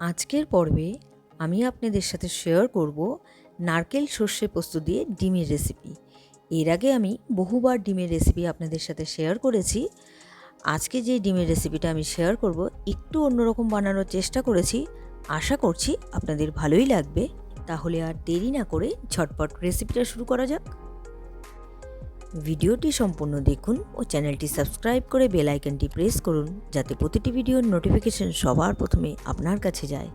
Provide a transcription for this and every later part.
আজকের পর্বে আমি আপনাদের সাথে শেয়ার করব নারকেল সর্ষে পোস্ত দিয়ে ডিমের রেসিপি এর আগে আমি বহুবার ডিমের রেসিপি আপনাদের সাথে শেয়ার করেছি। আজকে যে ডিমের রেসিপিটা আমি শেয়ার করব, একটু অন্যরকম বানানোর চেষ্টা করেছি। আশা করছি আপনাদের ভালোই লাগবে। তাহলে আর দেরি না করে ঝটপট রেসিপিটা শুরু করা যাক। ভিডিওটি সম্পূর্ণ দেখুন ও চ্যানেলটি সাবস্ক্রাইব করে বেল আইকনটি প্রেস করুন যাতে প্রতিটি ভিডিওর নোটিফিকেশন সবার প্রথমে আপনার কাছে যায়।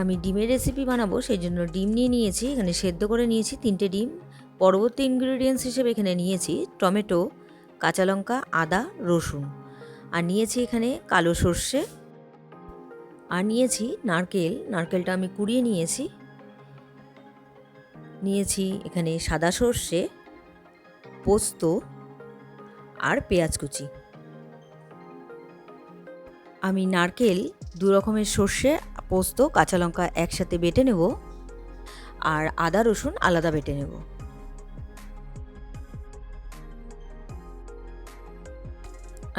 আমি ডিমের রেসিপি বানাবো সেই জন্য ডিম নিয়ে নিয়েছি, এখানে সেদ্ধ করে নিয়েছি তিনটে ডিম। পরবর্তী ইনগ্রিডিয়েন্টস হিসেবে এখানে নিয়েছি টমেটো, কাঁচা লঙ্কা, আদা, রসুন। আর নিয়েছি এখানে কালো সর্ষে। আর নিয়েছি নারকেল, নারকেলটা আমি কুড়িয়ে নিয়েছি। নিয়েছি, এখানে সাদা সর্ষে, পোস্ত আর পেঁয়াজ কুচি। আমি নারকেল, দু রকমের সর্ষে, পোস্ত, কাঁচা লঙ্কা একসাথে বেটে নেব আর আদা, রসুন আলাদা বেটে নেব।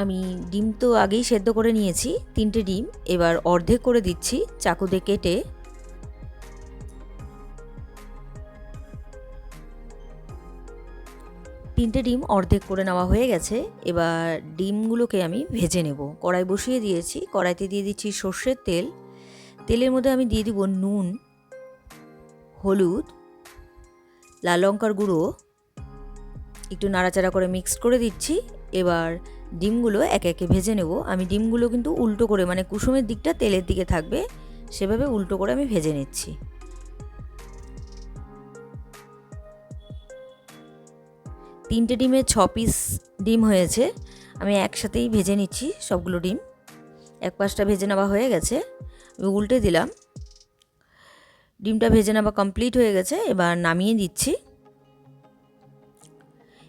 আমি ডিম তো আগেই সেদ্ধ করে নিয়েছি, তিনটে ডিম, এবার অর্ধেক করে দিচ্ছি চাকুতে কেটে তিনটে ডিম অর্ধেক করে নেওয়া হয়ে গেছে। এবার ডিমগুলোকে আমি ভেজে নেব। কড়াই বসিয়ে দিয়েছি। কড়াইতে দিয়ে দিচ্ছি সর্ষের তেল। তেলের মধ্যে আমি দিয়ে দিব নুন, হলুদ, লাল লঙ্কার গুঁড়ো। একটু নাড়াচাড়া করে মিক্সড করে দিচ্ছি। এবার ডিমগুলো একে একে ভেজে নেব। আমি ডিমগুলো কিন্তু উল্টো করে মানে কুসুমের দিকটা তেলের দিকে থাকবে, সেভাবে উল্টো করে আমি ভেজে নিচ্ছি। তিনটে ডিমে ছ পিস ডিম হয়েছে। আমি একসাথেই ভেজে নিচ্ছি সবগুলো ডিম। এক পাশটা ভেজে নেওয়া হয়ে গেছে। আমি উল্টে দিলাম। ডিমটা ভেজে নেওয়া কমপ্লিট হয়ে গেছে। এবার নামিয়ে দিচ্ছি।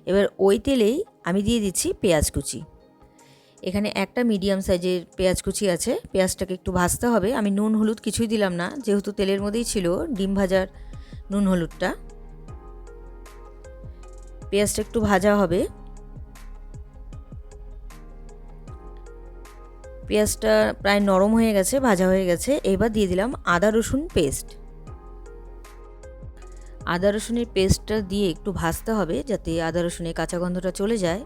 এবার ওই তেলেই আমি দিয়ে দিচ্ছি পেঁয়াজ কুচি। এখানে একটা মিডিয়াম সাইজের পেঁয়াজ কুচি আছে। পেঁয়াজটাকে একটু ভাজতে হবে। আমি নুন, হলুদ কিছুই দিলাম না। যেহেতু তেলের মধ্যেই ছিল ডিম ভাজার নুন, হলুদটা। পেঁয়াজটা একটু ভাজা হবে। পেঁয়াজটা প্রায় নরম হয়ে গেছে, ভাজা হয়ে গেছে। এবার দিয়ে দিলাম আদা রসুন পেস্ট। আদা রসুনের পেস্টটা দিয়ে একটু ভাজতে হবে যাতে আদা রসুনের কাঁচা গন্ধটা চলে যায়।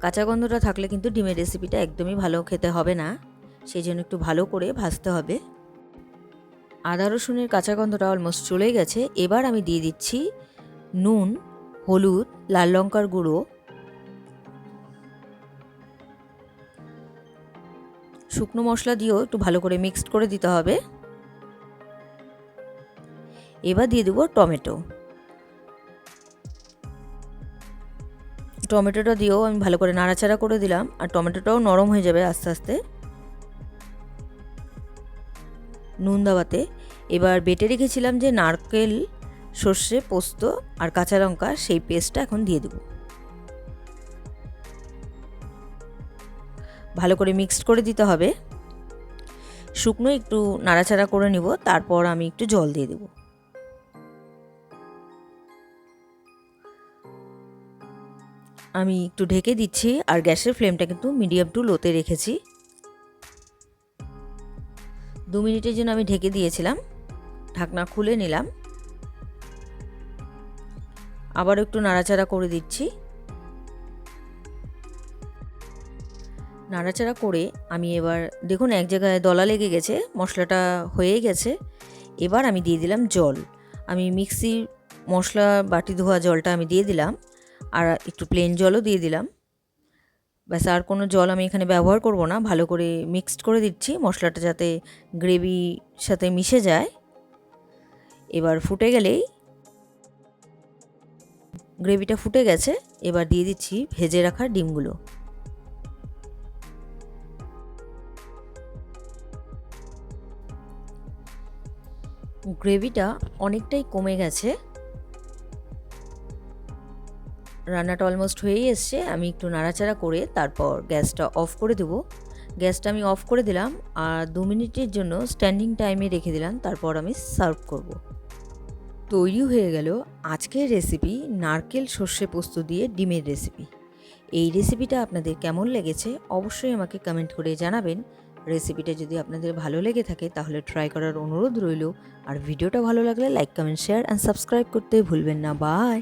কাঁচা গন্ধটা থাকলে কিন্তু ডিমের রেসিপিটা একদমই ভালো খেতে হবে না। সেই জন্য একটু ভালো করে ভাজতে হবে। আদা রসুনের কাঁচা গন্ধটা অলমোস্ট চলে গেছে। এবার আমি দিয়ে দিচ্ছি নুন। হলুদ, লাল লঙ্কার গুঁড়ো, শুকনো মশলা দিয়েও একটু ভালো করে মিক্সড করে দিতে হবে। এবার দিয়ে দেবো টমেটো। টমেটোটা দিয়েও আমি ভালো করে নাড়াচাড়া করে দিলাম আর টমেটোটাও নরম হয়ে যাবে আস্তে আস্তে। নুন দাবাতে এবার বেটে রেখেছিলাম যে নারকেল সর্ষে, পোস্ত আর কাঁচা লঙ্কা, সেই পেস্টটা এখন দিয়ে দেব। ভালো করে মিক্সড করে দিতে হবে। শুকনো একটু নাড়াচাড়া করে নিব, তারপর আমি একটু জল দিয়ে দেব। আমি একটু ঢেকে দিচ্ছি আর গ্যাসের ফ্লেমটা কিন্তু মিডিয়াম টু লোতে রেখেছি। দু মিনিটের জন্য আমি ঢেকে দিয়েছিলাম। ঢাকনা খুলে নিলাম। আবার একটু নাড়াচাড়া করে দিচ্ছি। নাড়াচাড়া করে আমি এবার, দেখুন এক জায়গায় দলা লেগে গেছে, মশলাটা হয়ে গেছে। এবার আমি দিয়ে দিলাম জল। আমি মিক্সির মশলা বাটি ধোয়া জলটা আমি দিয়ে দিলাম, আর একটু প্লেন জলও দিয়ে দিলাম। ব্যাস, আর কোনো জল আমি এখানে ব্যবহার করব না, ভালো করে মিক্সড করে দিচ্ছি। মশলাটা যাতে গ্রেভির সাথে মিশে যায়। এবার ফুটে গেলেই গ্রেভিটা ফুটে গেছে, এবার দিয়ে দিচ্ছি ভেজে রাখা ডিমগুলো। গ্রেভিটা অনেকটাই কমে গেছে। রান্নাটা অলমোস্ট হয়েই এসছে, আমি একটু নাড়াচাড়া করে তারপর গ্যাসটা অফ করে দেব। গ্যাসটা আমি অফ করে দিলাম, আর দু মিনিটের জন্য স্ট্যান্ডিং টাইমে রেখে দিলাম, তারপর আমি সার্ভ করব। তৈরি হয়ে গেল আজকের রেসিপি নারকেল সর্ষে পোস্ত দিয়ে ডিমের রেসিপি এই রেসিপিটা আপনাদের কেমন লেগেছে অবশ্যই আমাকে কমেন্ট করে জানাবেন। রেসিপিটা যদি আপনাদের ভালো লেগে থাকে তাহলে ট্রাই করার অনুরোধ রইল। আর ভিডিওটা ভালো লাগলে like comment share and subscribe করতে ভুলবেন না। বাই